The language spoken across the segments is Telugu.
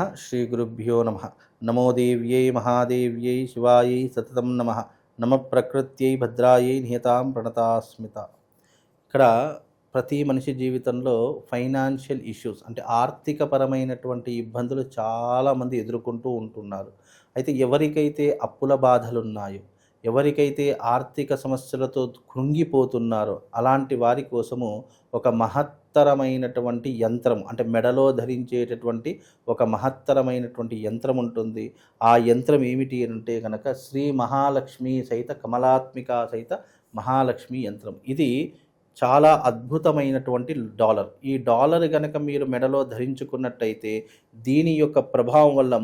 శ్రీ గురుభ్యో నమ. నమో దేవ్యై మహాదేవ్యై శివాయై సతతం నమ. నమ ప్రకృత్యై భద్రాయై నిహతాం ప్రణతాస్మిత. ఇక్కడ ప్రతి మనిషి జీవితంలో ఫైనాన్షియల్ ఇష్యూస్ అంటే ఆర్థికపరమైనటువంటి ఇబ్బందులు చాలామంది ఎదుర్కొంటూ ఉంటున్నారు. అయితే ఎవరికైతే అప్పుల బాధలు ఉన్నాయో ఎవరికైతే ఆర్థిక సమస్యలతో కృంగిపోతున్నారో అలాంటి వారి కోసము ఒక మహత్తరమైనటువంటి యంత్రం అంటే మెడలో ధరించేటటువంటి ఒక మహత్తరమైనటువంటి యంత్రం ఉంటుంది. ఆ యంత్రం ఏమిటి అంటే కనుక శ్రీ మహాలక్ష్మి సహిత కమలాత్మిక సహిత మహాలక్ష్మి యంత్రం. ఇది చాలా అద్భుతమైనటువంటి డాలర్. ఈ డాలర్ గనక మీరు మెడలో ధరించుకున్నట్టయితే దీని యొక్క ప్రభావం వల్ల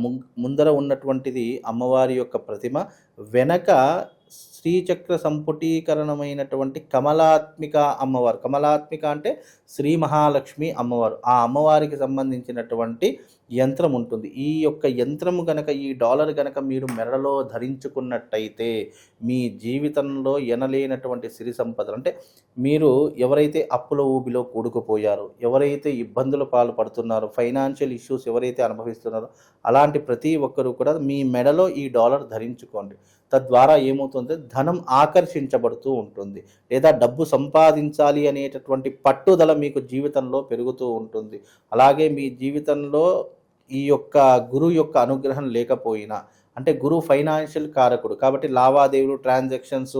ముందర ఉన్నటువంటిది అమ్మవారి యొక్క ప్రతిమ వెనక శ్రీచక్ర సంపుటీకరణమైనటువంటి కమలాత్మిక అమ్మవారు. కమలాత్మిక అంటే శ్రీ మహాలక్ష్మి అమ్మవారు. ఆ అమ్మవారికి సంబంధించినటువంటి యంత్రం ఉంటుంది. ఈ యొక్క యంత్రము గనక ఈ డాలర్ గనక మీరు మెడలో ధరించుకున్నట్టయితే మీ జీవితంలో ఎనలేనటువంటి సిరి సంపదలు. అంటే మీరు ఎవరైతే అప్పుల ఊబిలో కూడుకుపోయారో ఎవరైతే ఇబ్బందుల పాలు పడుతున్నారో ఫైనాన్షియల్ ఇష్యూస్ ఎవరైతే అనుభవిస్తున్నారో అలాంటి ప్రతి ఒక్కరూ కూడా మీ మెడలో ఈ డాలర్ ధరించుకోండి. తద్వారా ఏమవుతుంది ధనం ఆకర్షించబడుతూ ఉంటుంది. లేదా డబ్బు సంపాదించాలి అనేటటువంటి పట్టుదల మీకు జీవితంలో పెరుగుతూ ఉంటుంది. అలాగే మీ జీవితంలో ఈ యొక్క గురువు యొక్క అనుగ్రహం లేకపోయినా అంటే గురువు ఫైనాన్షియల్ కారకుడు కాబట్టి లావాదేవీలు ట్రాన్సాక్షన్స్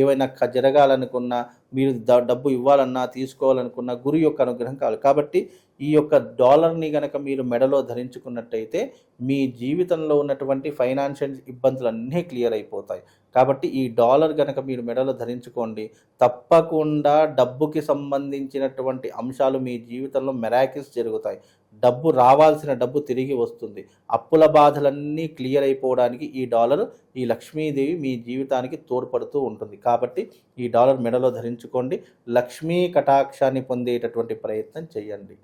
ఏవైనా జరగాలనుకున్నా మీరు డబ్బు ఇవ్వాలన్నా తీసుకోవాలనుకున్నా గురు యొక్క అనుగ్రహం కావాలి. కాబట్టి ఈ యొక్క డాలర్ని గనక మీరు మెడలో ధరించుకున్నట్టయితే మీ జీవితంలో ఉన్నటువంటి ఫైనాన్షియల్ ఇబ్బందులన్నీ క్లియర్ అయిపోతాయి. కాబట్టి ఈ డాలర్ గనక మీరు మెడలో ధరించుకోండి తప్పకుండా డబ్బుకి సంబంధించినటువంటి అంశాలు మీ జీవితంలో మెరాకిల్స్ జరుగుతాయి. డబ్బు రావాల్సిన డబ్బు తిరిగి వస్తుంది. అప్పుల బాధలన్నీ క్లియర్ అయిపోవడానికి ఈ డాలర్ ఈ లక్ష్మీదేవి మీ జీవితానికి తోడ్పడుతూ ఉంటుంది. కాబట్టి ఈ డాలర్ మెడలో ధరించుకోండి లక్ష్మీ కటాక్షాన్ని పొందేటటువంటి ప్రయత్నం చేయండి.